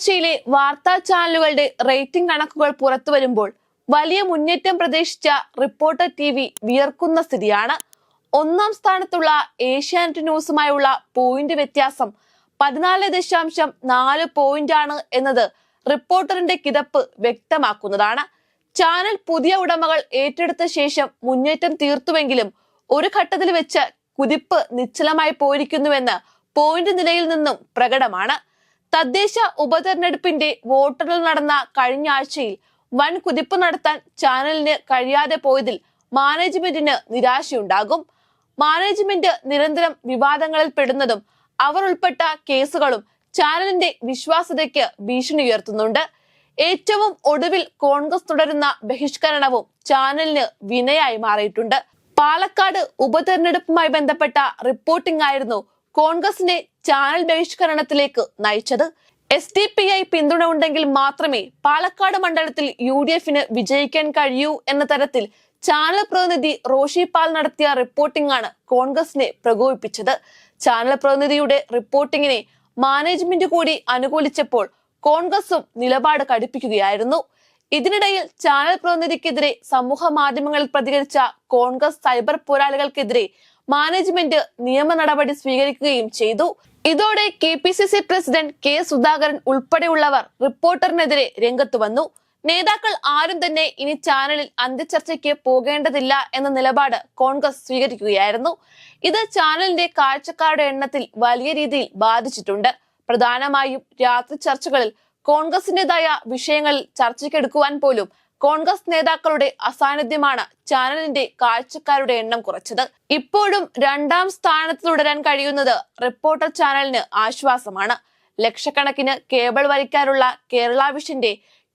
ആഴ്ചയിലെ വാർത്താ ചാനലുകളുടെ റേറ്റിംഗ് കണക്കുകൾ പുറത്തു വരുമ്പോൾ വലിയ മുന്നേറ്റം പ്രതീക്ഷിച്ച റിപ്പോർട്ടർ ടി വി വിയർക്കുന്ന സ്ഥിതിയാണ്. ഒന്നാം സ്ഥാനത്തുള്ള ഏഷ്യാനെറ്റ് ന്യൂസുമായുള്ള പോയിന്റ് വ്യത്യാസം പതിനാല് ദശാംശം നാല് പോയിന്റ് ആണ് എന്നത് റിപ്പോർട്ടറിന്റെ കിതപ്പ് വ്യക്തമാക്കുന്നതാണ്. ചാനൽ പുതിയ ഉടമകൾ ഏറ്റെടുത്ത ശേഷം മുന്നേറ്റം തീർത്തുവെങ്കിലും ഒരു ഘട്ടത്തിൽ വെച്ച് കുതിപ്പ് നിശ്ചലമായി പോയിരിക്കുന്നുവെന്ന് പോയിന്റ് നിലയിൽ നിന്നും പ്രകടമാണ്. തദ്ദേശ ഉപതെരഞ്ഞെടുപ്പിന്റെ വോട്ടെണ്ണൽ നടന്ന കഴിഞ്ഞ ആഴ്ചയിൽ വൻ കുതിപ്പ് നടത്താൻ ചാനലിന് കഴിയാതെ പോയതിൽ മാനേജ്മെന്റിന് നിരാശയുണ്ടാകും. മാനേജ്മെന്റ് നിരന്തരം വിവാദങ്ങളിൽ പെടുന്നതും അവർ ഉൾപ്പെട്ട കേസുകളും ചാനലിന്റെ വിശ്വാസ്യതയ്ക്ക് ഭീഷണി ഉയർത്തുന്നുണ്ട്. ഏറ്റവും ഒടുവിൽ കോൺഗ്രസ് തുടരുന്ന ബഹിഷ്കരണവും ചാനലിന് വിനയായി മാറിയിട്ടുണ്ട്. പാലക്കാട് ഉപതെരഞ്ഞെടുപ്പുമായി ബന്ധപ്പെട്ട റിപ്പോർട്ടിംഗ് ആയിരുന്നു കോൺഗ്രസിനെ ചാനൽ ബഹിഷ്കരണത്തിലേക്ക് നയിച്ചത് എസ് ഡി പി ഐ പിന്തുണ ഉണ്ടെങ്കിൽ മാത്രമേ പാലക്കാട് മണ്ഡലത്തിൽ യു ഡി എഫിന് വിജയിക്കാൻ കഴിയൂ എന്ന തരത്തിൽ ചാനൽ പ്രതിനിധി റോഷി പാൽ നടത്തിയ റിപ്പോർട്ടിംഗ് ആണ് കോൺഗ്രസിനെ പ്രകോപിപ്പിച്ചത്. ചാനൽ പ്രതിനിധിയുടെ റിപ്പോർട്ടിങ്ങിനെ മാനേജ്മെന്റ് കൂടി അനുകൂലിച്ചപ്പോൾ കോൺഗ്രസും നിലപാട് കടുപ്പിക്കുകയായിരുന്നു. ഇതിനിടയിൽ ചാനൽ പ്രതിനിധിക്കെതിരെ സമൂഹ മാധ്യമങ്ങളിൽ പ്രതികരിച്ച കോൺഗ്രസ് സൈബർ പോരാളികൾക്കെതിരെ മാനേജ്മെന്റ് നിയമ നടപടി സ്വീകരിക്കുകയും ചെയ്തു. ഇതോടെ K P C C president K Sudhakaran ഉൾപ്പെടെയുള്ളവർ റിപ്പോർട്ടറിനെതിരെ രംഗത്തു വന്നു. നേതാക്കൾ ആരും തന്നെ ഇനി ചാനലിൽ അന്ത്യചർച്ചയ്ക്ക് പോകേണ്ടതില്ല എന്ന നിലപാട് കോൺഗ്രസ് സ്വീകരിക്കുകയായിരുന്നു. ഇത് ചാനലിന്റെ കാഴ്ചക്കാരുടെ എണ്ണത്തിൽ വലിയ രീതിയിൽ ബാധിച്ചിട്ടുണ്ട്. പ്രധാനമായും രാത്രി ചർച്ചകളിൽ കോൺഗ്രസിന്റേതായ വിഷയങ്ങളിൽ ചർച്ചയ്ക്കെടുക്കുവാൻ പോലും കോൺഗ്രസ് നേതാക്കളുടെ അസാന്നിധ്യമാണ് ചാനലിന്റെ കാഴ്ചക്കാരുടെ എണ്ണം കുറച്ചത്. ഇപ്പോഴും രണ്ടാം സ്ഥാനത്ത് തുടരാൻ കഴിയുന്നത് റിപ്പോർട്ടർ ചാനലിന് ആശ്വാസമാണ്. ലക്ഷക്കണക്കിന് കേബിൾ വലിക്കാനുള്ള കേരള വിഷന്റെ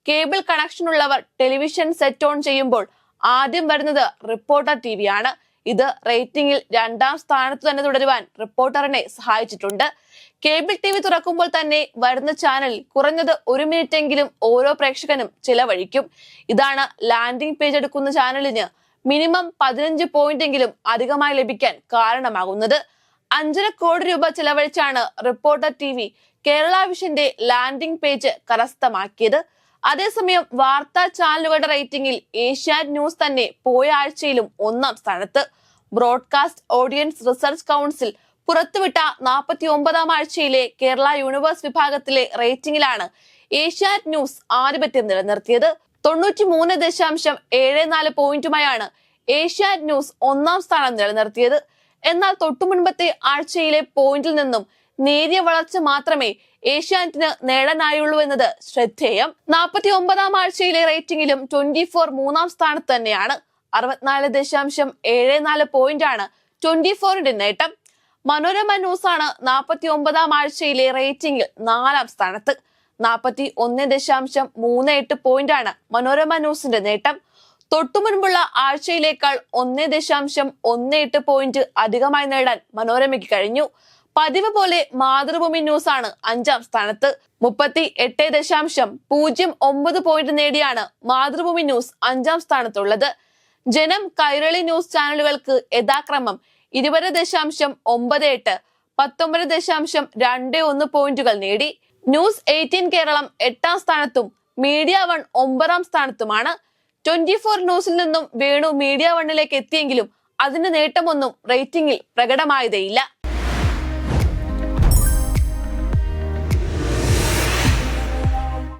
കേബിൾ കണക്ഷൻ ഉള്ളവർ ടെലിവിഷൻ സെറ്റ് ഓൺ ചെയ്യുമ്പോൾ ആദ്യം വരുന്നത് റിപ്പോർട്ടർ ടി ആണ്. ഇത് റേറ്റിംഗിൽ രണ്ടാം സ്ഥാനത്ത് തന്നെ തുടരുവാൻ റിപ്പോർട്ടറിനെ സഹായിച്ചിട്ടുണ്ട്. കേബിൾ ടി വി തുറക്കുമ്പോൾ തന്നെ വരുന്ന ചാനൽ കുറഞ്ഞത് ഒരു മിനിറ്റ് എങ്കിലും ഓരോ പ്രേക്ഷകനും ചിലവഴിക്കും. ഇതാണ് ലാൻഡിംഗ് പേജ് എടുക്കുന്ന ചാനലിന് മിനിമം പതിനഞ്ച് പോയിന്റ് എങ്കിലും അധികമായി ലഭിക്കാൻ കാരണമാകുന്നത്. അഞ്ചര കോടി രൂപ ചിലവഴിച്ചാണ് റിപ്പോർട്ടർ ടി വി കേരള വിഷന്റെ ലാൻഡിംഗ് പേജ് കരസ്ഥമാക്കിയത്. അതേസമയം വാർത്താ ചാനലുകളുടെ റേറ്റിംഗിൽ ഏഷ്യാനെറ്റ് ന്യൂസ് തന്നെ പോയ ആഴ്ചയിലും ഒന്നാം സ്ഥാനത്ത്. ബ്രോഡ്കാസ്റ്റ് ഓഡിയൻസ് റിസർച്ച് കൗൺസിൽ പുറത്തുവിട്ട നാൽപ്പത്തി ഒമ്പതാം ആഴ്ചയിലെ കേരള യൂണിവേഴ്സ് വിഭാഗത്തിലെ റേറ്റിംഗിലാണ് ഏഷ്യാനെറ്റ് ന്യൂസ് ആധിപത്യം നിലനിർത്തിയത്. തൊണ്ണൂറ്റി മൂന്ന് ദശാംശം ഏഴ് നാല് പോയിന്റുമായാണ് ഏഷ്യാനെറ്റ് ന്യൂസ് ഒന്നാം സ്ഥാനം നിലനിർത്തിയത്. എന്നാൽ തൊട്ടുമുൻപത്തെ ആഴ്ചയിലെ പോയിന്റിൽ നിന്നും നേരിയ വളർച്ച മാത്രമേ ഏഷ്യാനെറ്റിന് നേടാനായുള്ളൂ എന്നത് ശ്രദ്ധേയം. നാൽപ്പത്തി ഒമ്പതാം ആഴ്ചയിലെ റേറ്റിംഗിലും ട്വന്റി ഫോർ മൂന്നാം സ്ഥാനത്ത് തന്നെയാണ്. അറുപത്തിനാല് ദശാംശം ഏഴ് നാല് പോയിന്റ് ആണ് ട്വന്റി ഫോറിന്റെ നേട്ടം. മനോരമ ന്യൂസ് ആണ് നാൽപ്പത്തി ഒമ്പതാം ആഴ്ചയിലെ റേറ്റിംഗിൽ നാലാം സ്ഥാനത്ത്. നാൽപ്പത്തി ഒന്ന് ദശാംശം മൂന്ന് എട്ട് പോയിന്റ് ആണ് മനോരമ ന്യൂസിന്റെ നേട്ടം. തൊട്ടു മുൻപുള്ള ആഴ്ചയിലേക്കാൾ ഒന്ന് ദശാംശം ഒന്ന് എട്ട് പോയിന്റ് അധികമായി നേടാൻ മനോരമയ്ക്ക് കഴിഞ്ഞു. പതിവ് പോലെ മാതൃഭൂമി ന്യൂസ് ആണ് അഞ്ചാം സ്ഥാനത്ത്. മുപ്പത്തി എട്ട് ദശാംശം പൂജ്യം ഒമ്പത് പോയിന്റ് നേടിയാണ് മാതൃഭൂമി ന്യൂസ് അഞ്ചാം സ്ഥാനത്തുള്ളത്. ജനം കൈരളി ന്യൂസ് ചാനലുകൾക്ക് യഥാക്രമം ഇരുപത് ദശാംശം ഒമ്പത് എട്ട് പത്തൊമ്പത് ദശാംശം രണ്ട് ഒന്ന് പോയിന്റുകൾ നേടി. ന്യൂസ് എയ്റ്റീൻ കേരളം എട്ടാം സ്ഥാനത്തും മീഡിയ വൺ ഒമ്പതാം സ്ഥാനത്തുമാണ്. ട്വന്റി ഫോർ ന്യൂസിൽ നിന്നും വേണു മീഡിയ വണ്ണിലേക്ക് എത്തിയെങ്കിലും അതിന്റെ നേട്ടമൊന്നും റേറ്റിംഗിൽ പ്രകടമായതേയില്ല.